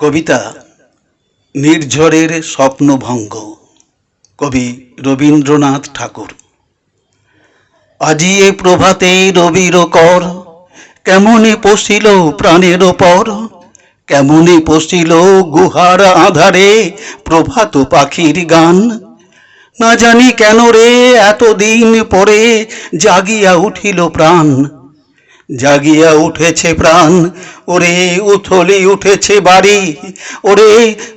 কবিতা নির্ঝরের স্বপ্নভঙ্গ। কবি রবীন্দ্রনাথ ঠাকুর। আজি এ প্রভাতে রবির কর, কেমনে পশিল প্রাণের ওপর কেমনে পশিল গুহার আধারে প্রভাত পাখির গান। না জানি কেন রে, এতদিন পরে জাগিয়া উঠিল প্রাণ জাগিয়া উঠেছে প্রাণ, ওরে উথলি উঠেছে বাড়ি, ওরে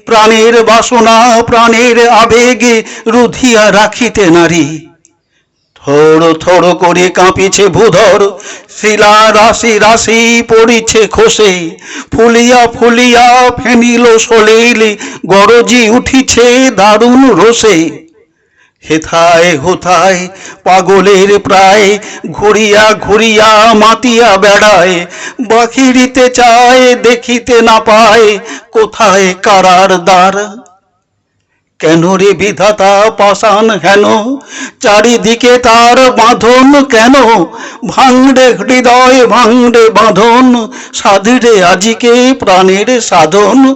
প্রাণের বাসনা, প্রাণের আবেগে রুধিয়া রাখিতে নারী। থোড় থোড় করে কাঁপিছে ভূধর, শিলা রাশি রাশি পড়িছে খসে, ফুলিয়া ফুলিয়া ফেনিল সলিল, গরজি উঠিছে দারুণ রোষে হেথায় হোথায় পাগলের প্রায় ঘুরিয়া ঘুরিয়া মাতিয়া বেড়ায় বাখিরিতে চায়, দেখিতে না পায়, কোথায় কারার দ্বার? কেন রে বিধাতা পাষাণ হেন? চারিদিকে তার বাঁধন কেন? ভাঙড়ে হৃদয়, ভাঙড়ে বাঁধন, সাধিরে আজিকে প্রাণের সাধন।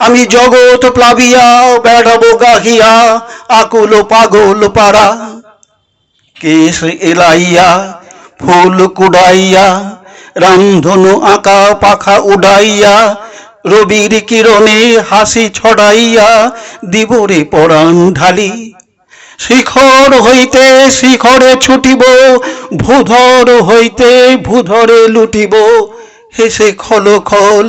আমি জগৎ প্লাবিয়া বেড়াবো গাহিয়া, আকুল পাগল পারা কেশ এলাইয়া, ফুল কুড়াইয়া, রামধনু আঁকা পাখা উড়াইয়া, রবির কিরণে হাসি ছড়াইয়া, দিবরে পরাণ ঢালি। শিখর হইতে শিখরে ছুটিব, ভূধর হইতে ভূধরে লুটিব। হেসে খল খল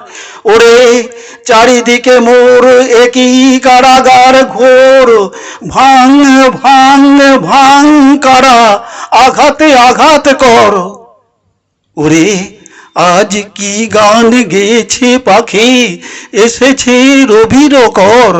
ওরে চারিদিকে মোর একই কারাগার ঘোর। ভাঙ ভাঙ ভাঙ কারা, আঘাতে আঘাত কর। ওরে আজ কি গান গেয়েছে পাখি, এসেছে রবির কর।